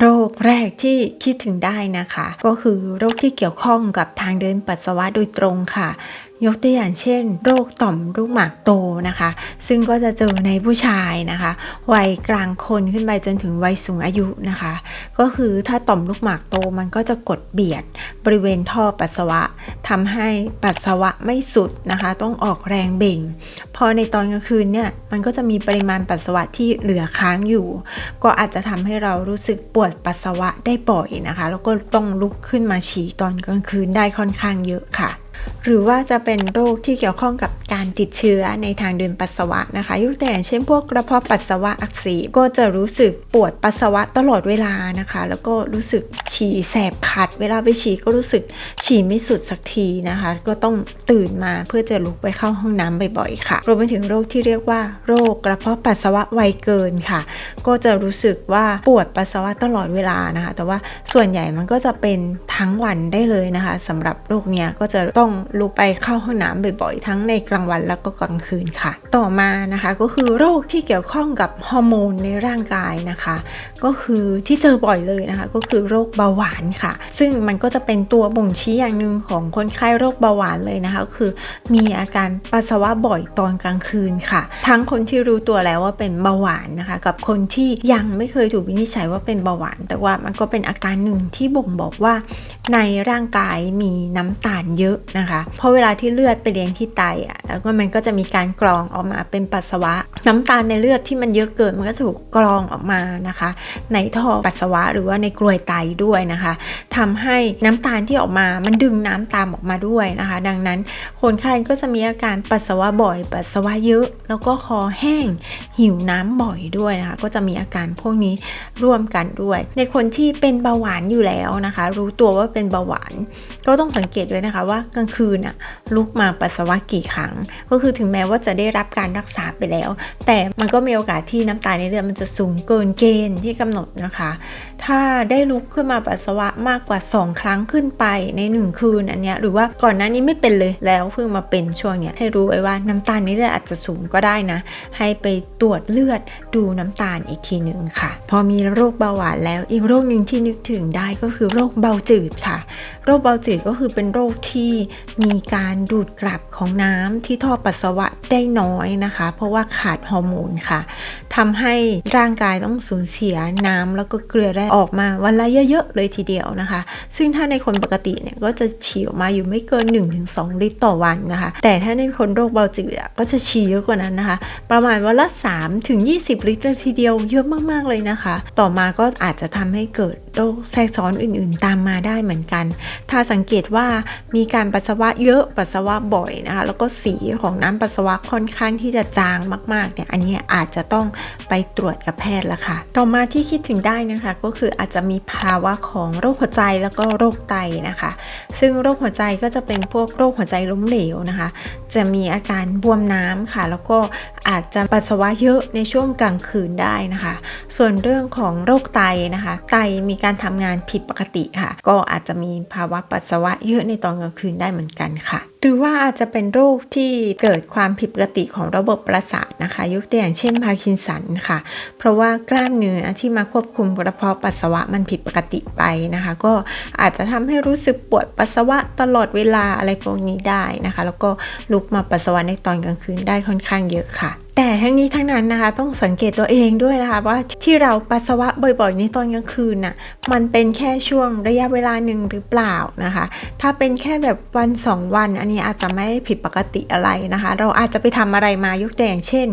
โรคแรกที่คิดถึงได้นะคะ ก็คือโรคที่เกี่ยวข้องกับทางเดินปัสสาวะโดยตรงค่ะ ยกตัวอย่างเช่น โรคต่อมลูกหมากโตนะคะ ซึ่งก็จะเจอในผู้ชายนะคะ วัยกลางคนขึ้นไปจนถึงวัยสูงอายุนะคะ ก็คือถ้าต่อมลูกหมากโตมันก็จะกดเบียดบริเวณท่อปัสสาวะทำให้ปัสสาวะไม่สุดนะคะ ต้องออกแรงเบ่ง พอในตอนกลางคืนเนี่ยมันก็จะมีปริมาณปัสสาวะที่เหลือค้างอยู่ ก็อาจจะทำให้เรารู้สึกปวดปัสสาวะได้บ่อยนะคะ แล้วก็ต้องลุกขึ้นมาฉี่ตอนกลางคืนได้ค่อนข้างเยอะค่ะ หรือว่าจะเป็นโรคที่เกี่ยวข้องกับการติดเชื้อในทางเดินปัสสาวะนะคะยกตัวอย่างเช่นพวกกระเพาะปัสสาวะอักเสบก็จะรู้สึกปวดปัสสาวะตลอดเวลานะคะ แล้วก็รู้สึกฉี่แสบขัด เวลาไปฉี่ก็รู้สึกฉี่ไม่สุดสักทีนะคะ ก็ต้องตื่นมาเพื่อจะลุกไปเข้าห้องน้ำบ่อยๆค่ะรวมไปถึงโรคที่เรียกว่า โรคกระเพาะปัสสาวะไวเกินค่ะ ก็จะรู้สึกว่าปวดปัสสาวะตลอดเวลานะคะ แต่ว่าส่วนใหญ่มันก็จะเป็นทั้งวันได้เลยนะคะสำหรับโรคเนี้ยก็จะต้อง้องลุกไปเข้าห้องน้ำบ่อยๆ ทั้งในกลางวันแล้วก็กลางคืนค่ะ ต่อมานะคะก็คือโรคที่เกี่ยวข้องกับฮอร์โมนในร่างกายนะคะ ก็คือที่เจอบ่อยเลยนะคะ ก็คือโรคเบาหวานค่ะ ซึ่งมันก็จะเป็นตัวบ่งชี้อย่างหนึ่งของคนไข้โรคเบาหวานเลยนะคะคือมีอาการปัสสาวะบ่อยตอนกลางคืนค่ะ ทั้งคนที่รู้ตัวแล้วว่าเป็นเบาหวานนะคะ กับคนที่ยังไม่เคยถูกวินิจฉัยว่าเป็นเบาหวาน แต่ว่ามันก็เป็นอาการหนึ่งที่บ่งบอกว่า ในร่างกายมีน้ำตาลเยอะนะคะ เพราะเวลาที่เลือดไปเลี้ยงที่ไตอะแล้วก็มันก็จะมีการกรองออกมาเป็นปัสสาวะ น้ำตาลในเลือดที่มันเยอะเกินมันก็จะถูกกรองออกมานะคะ ในท่อปัสสาวะหรือว่าในกรวยไตด้วยนะคะทำให้น้ำตาลที่ออกมามันดึงน้ำตามออกมาด้วยนะคะ ดังนั้นคนไข้ก็จะมีอาการปัสสาวะบ่อย ปัสสาวะเยอะ แล้วก็คอแห้งหิวน้ำบ่อยด้วยนะคะ ก็จะมีอาการพวกนี้ร่วมกันด้วย ในคนที่เป็นเบาหวานอยู่แล้วนะคะ รู้ตัวว่าเป็นเบาหวาน ก็ต้องสังเกตด้วยนะคะว่ากลางคืนน่ะลุกมาปัสสาวะกี่ครั้ง ก็คือถึงแม้ว่าจะได้รับการรักษาไปแล้ว แต่มันก็มีโอกาสที่น้ำตาลในเลือดมันจะสูงเกินเกณฑ์ที่กำหนดนะคะ ถ้าได้ลุกขึ้นมาปัสสาวะมากกว่า 2 ครั้งขึ้นไปใน 1 คืนอันเนี้ยหรือว่าก่อนหน้านี้ไม่เป็นเลยแล้วเพิ่งมาเป็นช่วงเนี้ยให้รู้ไว้ว่าน้ำตาลในเลือดอาจจะสูงก็ได้นะ ให้ไปตรวจเลือดดูน้ำตาลอีกทีหนึ่งค่ะ พอมีโรคเบาหวานแล้วอีกโรคหนึ่งที่นึกถึงได้ก็คือโรคเบาจืดค่ะ โรคเบาจืดก็คือเป็นโรคที่มีการดูดกลับของน้ำที่ท่อปัสสาวะได้น้อยนะคะ เพราะว่าขาดฮอร์โมนค่ะทำให้ร่างกายต้องสูญเสียน้ำแล้วก็เกลือแร่ออกมาวันละเยอะๆเลยทีเดียวนะคะ ซึ่งถ้าในคนปกติเนี่ยก็จะฉี่ออกมาอยู่ไม่เกิน 1-2 ลิตรต่อวันนะคะ แต่ถ้าในคนโรคเบาจืดก็จะฉี่เยอะกว่านั้นนะคะ ประมาณวันละ 3-20 ลิตรทีเดียวเยอะมากๆเลยนะคะ ต่อมาก็อาจจะทำให้เกิดโรคแทรกซ้อนอื่นๆ ตามมาได้เหมือนกันถ้าสังเกตว่ามีการปัสสาวะเยอะปัสสาวะบ่อยนะคะ แล้วก็สีของน้ำปัสสาวะค่อนข้างที่จะจางมากๆเนี่ยอันนี้อาจจะต้องไปตรวจกับแพทย์ละค่ะ ต่อมาที่คิดถึงได้นะคะ ก็คืออาจจะมีภาวะของโรคหัวใจแล้วก็โรคไตนะคะ ซึ่งโรคหัวใจก็จะเป็นพวกโรคหัวใจล้มเหลวนะคะ จะมีอาการบวมน้ำค่ะ แล้วก็อาจจะปัสสาวะเยอะในช่วงกลางคืนได้นะคะ ส่วนเรื่องของโรคไตนะคะ ไตมีการทำงานผิดปกติค่ะ ก็อาจจะมีภาวะปัสสาวะเยอะในตอนกลางคืนได้เหมือนกันค่ะ หรือว่าอาจจะเป็นโรคที่เกิดความผิดปกติของระบบประสาทนะคะ ยกตัวอย่างเช่นพาร์กินสันค่ะ เพราะว่ากล้ามเนื้อที่มาควบคุมกระเพาะปัสสาวะมันผิดปกติไปนะคะ ก็อาจจะทำให้รู้สึกปวดปัสสาวะตลอดเวลาอะไรพวกนี้ได้นะคะ แล้วก็ลุกมาปัสสาวะในตอนกลางคืนได้ค่อนข้างเยอะค่ะแต่ทั้งนี้ทั้งนั้นนะคะต้องสังเกตตัวเองด้วยนะคะว่าที่เราปัสสาวะบ่อยๆในตอนกลางคืนน่ะมันเป็นแค่ช่วงระยะเวลาหนึ่งหรือเปล่านะคะ ถ้าเป็นแค่แบบวัน 2 วัน อันนี้อาจจะไม่ผิดปกติอะไรนะคะ เราอาจจะไปทำอะไรมายกตัวอย่างเช่น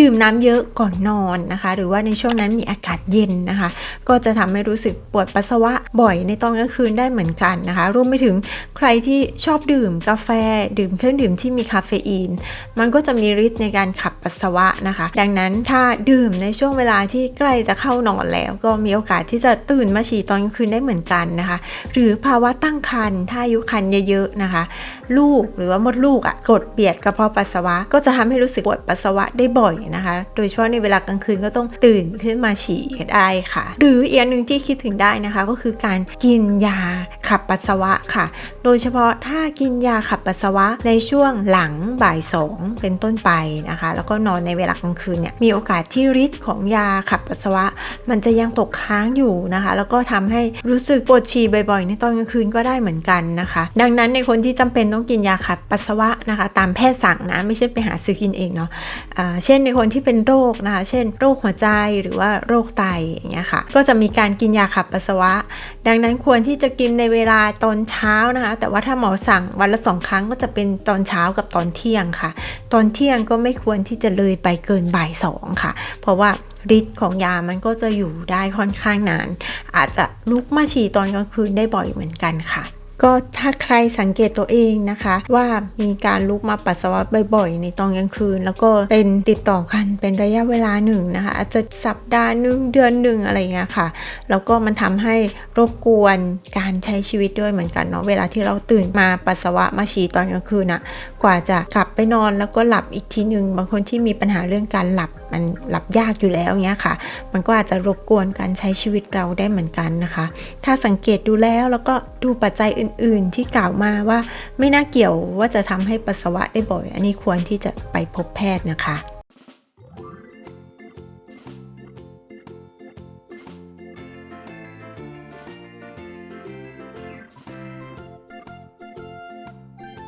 ดื่มน้ำเยอะก่อนนอนนะคะ หรือว่าในช่วงนั้นมีอากาศเย็นนะคะ ก็จะทำให้รู้สึกปวดปัสสาวะบ่อยในตอนกลางคืนได้เหมือนกันนะคะ รวมไปถึงใครที่ชอบดื่มกาแฟ ดื่มเครื่องดื่มที่มีคาเฟอีน มันก็จะมีฤทธิ์ในการขับปัสสาวะนะคะ ดังนั้นถ้าดื่มในช่วงเวลาที่ใกล้จะเข้านอนแล้ว ก็มีโอกาสที่จะตื่นมาฉี่ตอนกลางคืนได้เหมือนกันนะคะ หรือภาวะตั้งครรภ์ถ้าอายุครรภ์เยอะๆนะคะ ลูกหรือว่ามดลูกอะ่ะกดเบียดกระเพาะปัสสาวะ ก็จะทำให้รู้สึกปวดปัสสาวะได้บ่อยนะคะ โดยเฉพาะในเวลากลางคืนก็ต้องตื่นขึ้นมาฉี่ได้ค่ะ หรืออีกอันหนึ่งที่คิดถึงได้นะคะ ก็คือการกินยาขับปัสสาวะค่ะ โดยเฉพาะถ้ากินยาขับปัสสาวะในช่วงหลังบ่ายสองเป็นต้นไปนะคะ แล้วก็นอนในเวลากลางคืนเนี่ยมีโอกาสที่ฤทธิ์ของยาขับปัสสาวะ มันจะยังตกค้างอยู่นะคะ แล้วก็ทำให้รู้สึกปวดฉี่บ่อยๆ ในตอนกลางคืนก็ได้เหมือนกันนะคะ ดังนั้นในคนที่จำเป็นต้องกินยาขับปัสสาวะนะคะ ตามแพทย์สั่งนะไม่ใช่ไปหาซื้อกินเองเนาะอ่าเช่นในคนที่เป็นโรคนะคะเช่น โรคหัวใจหรือว่าโรคไตอย่างเงี้ยค่ะก็จะมีการกินยาขับปัสสาวะ ดังนั้นควรที่จะกินในเวลาตอนเช้านะคะ แต่ว่าถ้าหมอสั่งวันละสองครั้งก็จะเป็นตอนเช้ากับตอนเที่ยงค่ะ ตอนเที่ยงก็ไม่ควรที่จะเลยไปเกินบ่ายสองค่ะ เพราะว่า ฤทธิ์ของยามันก็จะอยู่ได้ค่อนข้างนาน อาจจะลุกมาฉี่ตอนกลางคืนได้บ่อยเหมือนกันค่ะก็ถ้าใครสังเกตตัวเองนะคะ ว่ามีการลุกมาปัสสาวะบ่อยๆ ในตอนกลางคืน แล้วก็เป็นติดต่อกันเป็นระยะเวลาหนึ่งนะคะ อาจจะสัปดาห์หนึ่งเดือนหนึ่งอะไรเงี้ยค่ะ แล้วก็มันทำให้รบกวนการใช้ชีวิตด้วยเหมือนกันเนาะเวลาที่เราตื่นมาปัสสาวะมาฉี่ตอนกลางคืนอะกว่าจะกลับไปนอนแล้วก็หลับอีกทีหนึ่งบางคนที่มีปัญหาเรื่องการหลับ มันหลับยากอยู่แล้วเงี้ยค่ะ มันก็อาจจะรบกวนการใช้ชีวิตเราได้เหมือนกันนะคะ ถ้าสังเกตดูแล้วแล้วก็ดูปัจจัยอื่นๆ ที่กล่าวมาว่าไม่น่าเกี่ยวว่าจะทำให้ปัสสาวะได้บ่อย อันนี้ควรที่จะไปพบแพทย์นะคะ